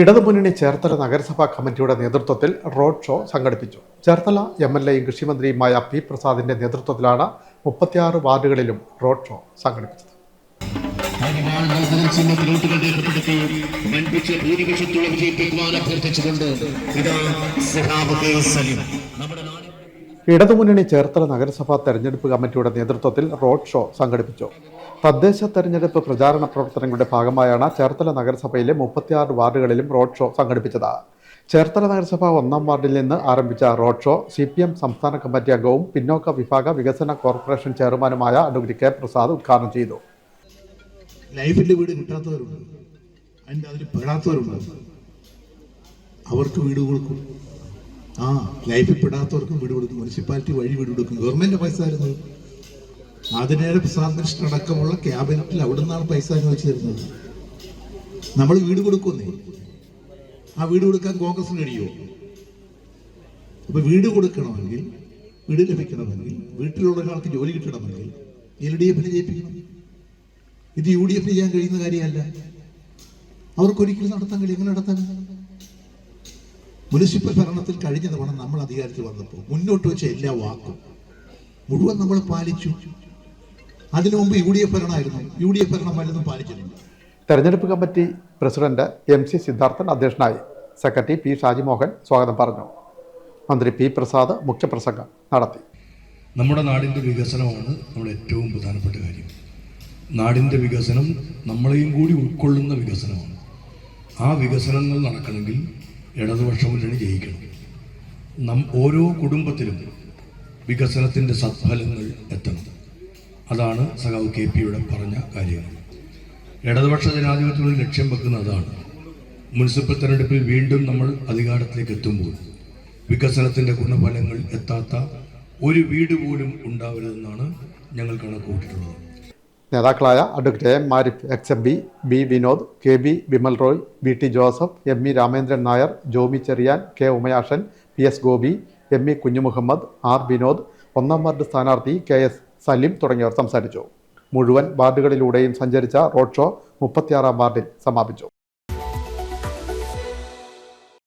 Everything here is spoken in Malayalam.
ഇടതുമുന്നണി ചേർത്തല നഗരസഭാ കമ്മിറ്റിയുടെ നേതൃത്വത്തിൽ റോഡ് ഷോ സംഘടിപ്പിച്ചു. ചേർത്തല എം എൽ എയും കൃഷിമന്ത്രിയുമായ പി പ്രസാദിന്റെ നേതൃത്വത്തിലാണ് മുപ്പത്തിയാറ് വാർഡുകളിലും റോഡ് ഷോ സംഘടിപ്പിച്ചത്. ഇടതുമുന്നണി ചേർത്തല നഗരസഭാ തെരഞ്ഞെടുപ്പ് കമ്മിറ്റിയുടെ നേതൃത്വത്തിൽ റോഡ് ഷോ സംഘടിപ്പിച്ചു. തദ്ദേശ തെരഞ്ഞെടുപ്പ് പ്രചാരണ പ്രവർത്തനങ്ങളുടെ ഭാഗമായാണ് ചേർത്തല നഗരസഭയിലെ മുപ്പത്തിയാറ് വാർഡുകളിലും റോഡ് ഷോ സംഘടിപ്പിച്ചത്. ചേർത്തല നഗരസഭ ഒന്നാം വാർഡിൽ നിന്ന് ആരംഭിച്ച road show C P M സംസ്ഥാന കമ്മിറ്റി അംഗവും പിന്നോക്ക വിഭാഗ വികസന കോർപ്പറേഷൻ ചെയർമാനുമായ അഡ്വക്കേറ്റ് കെ പ്രസാദ് ഉദ്ഘാടനം ചെയ്തു. ലൈഫിന്റെ വീട് കിട്ടാത്തവരുണ്ട്. അതിന്റെ പെടാത്തവരുണ്ട്. അവർക്ക് വീട് കൊടുക്കും. ആ ലൈഫിൽ പെടാത്തവർക്കും വീട് കൊടുക്കും. മുനിസിപ്പാലിറ്റി വഴി വീട് കൊടുക്കും. ഗവൺമെന്റ് പൈസ തരുന്നത് ആതിരേയ പ്രസാദ് മിനിസ്റ്റർ അടക്കമുള്ള ക്യാബിനറ്റിൽ അവിടെ നിന്നാണ് പൈസ അനുവദിച്ചു തരുന്നത് നമ്മൾ വീട് കൊടുക്കുന്നേ ആ വീട് കൊടുക്കാൻ കോൺഗ്രസിന് കഴിയുമോ? അപ്പൊ വീട് കൊടുക്കണമെങ്കിൽ വീട് ലഭിക്കണമെങ്കിൽ വീട്ടിലുള്ള ഒരാൾക്ക് ജോലി കിട്ടണമെങ്കിൽ എൽ ഡി എഫിനെ ജയിപ്പിക്കണം. ഇത് യു ഡി എഫിന് ചെയ്യാൻ കഴിയുന്ന കാര്യമല്ല. അവർക്കൊരിക്കലും നടത്താൻ കഴിയും എങ്ങനെ നടത്താൻ? മുനിസിപ്പൽ ഭരണത്തിൽ കഴിഞ്ഞ തവണ നമ്മൾ അധികാരത്തിൽ വന്നപ്പോൾ മുന്നോട്ട് വെച്ച എല്ലാ വാക്കും മുഴുവൻ നമ്മൾ പാലിച്ചു. അതിനു മുമ്പ് യു ഡി എഫ് ഭരണമായിരുന്നു. യു ഡി എഫ് ഭരണം വല്ലതും പാലിച്ചിരുന്നു. തെരഞ്ഞെടുപ്പ് committee president M C Sidharthan അധ്യക്ഷനായി സെക്രട്ടറി പി ഷാജിമോഹൻ സ്വാഗതം പറഞ്ഞു. മന്ത്രി പി പ്രസാദ് മുഖ്യപ്രസംഗം നടത്തി. നമ്മുടെ നാടിന്റെ വികസനമാണ് നമ്മൾ ഏറ്റവും പ്രധാനപ്പെട്ട കാര്യം. നാടിന്റെ വികസനം നമ്മളെയും കൂടി ഉൾക്കൊള്ളുന്ന വികസനമാണ്. ആ വികസനങ്ങൾ നടക്കണമെങ്കിൽ ഇടതുപക്ഷ മുന്നണി ജയിക്കണം. നം ഓരോ കുടുംബത്തിലും വികസനത്തിന്റെ സത്ഫലങ്ങൾ എത്തണം. അതാണ് സഖാവ് കെ പിയുടെ പറഞ്ഞ കാര്യങ്ങൾ ഇടതുപക്ഷ ജനാധിപത്യത്തിൽ ലക്ഷ്യം വെക്കുന്ന അതാണ്. മുനിസിപ്പൽ തെരഞ്ഞെടുപ്പിൽ വീണ്ടും നമ്മൾ അധികാരത്തിലേക്ക് എത്തുമ്പോൾ വികസനത്തിന്റെ ഗുണഫലങ്ങൾ എത്താത്ത ഒരു വീട് പോലും ഉണ്ടാവരുതെന്നാണ് ഞങ്ങൾ കണക്ക് കൂട്ടിയിട്ടുള്ളത് നേതാക്കളായ advocate A Marif ex M B B Vinod K B Vimal Roy B T Joseph M E Ramendran Nair Jomi Cherian K Umayashan P S Gopi M E Kunjumuhammad R Vinod ഒന്നാം വാർഡ് സ്ഥാനാർത്ഥി കെ എസ് സലീം തുടങ്ങിയവർ സംസാരിച്ചു. മുഴുവൻ വാർഡുകളിലൂടെയും സഞ്ചരിച്ച റോഡ് ഷോ മുപ്പത്തിയാറാം വാർഡിൽ സമാപിച്ചു.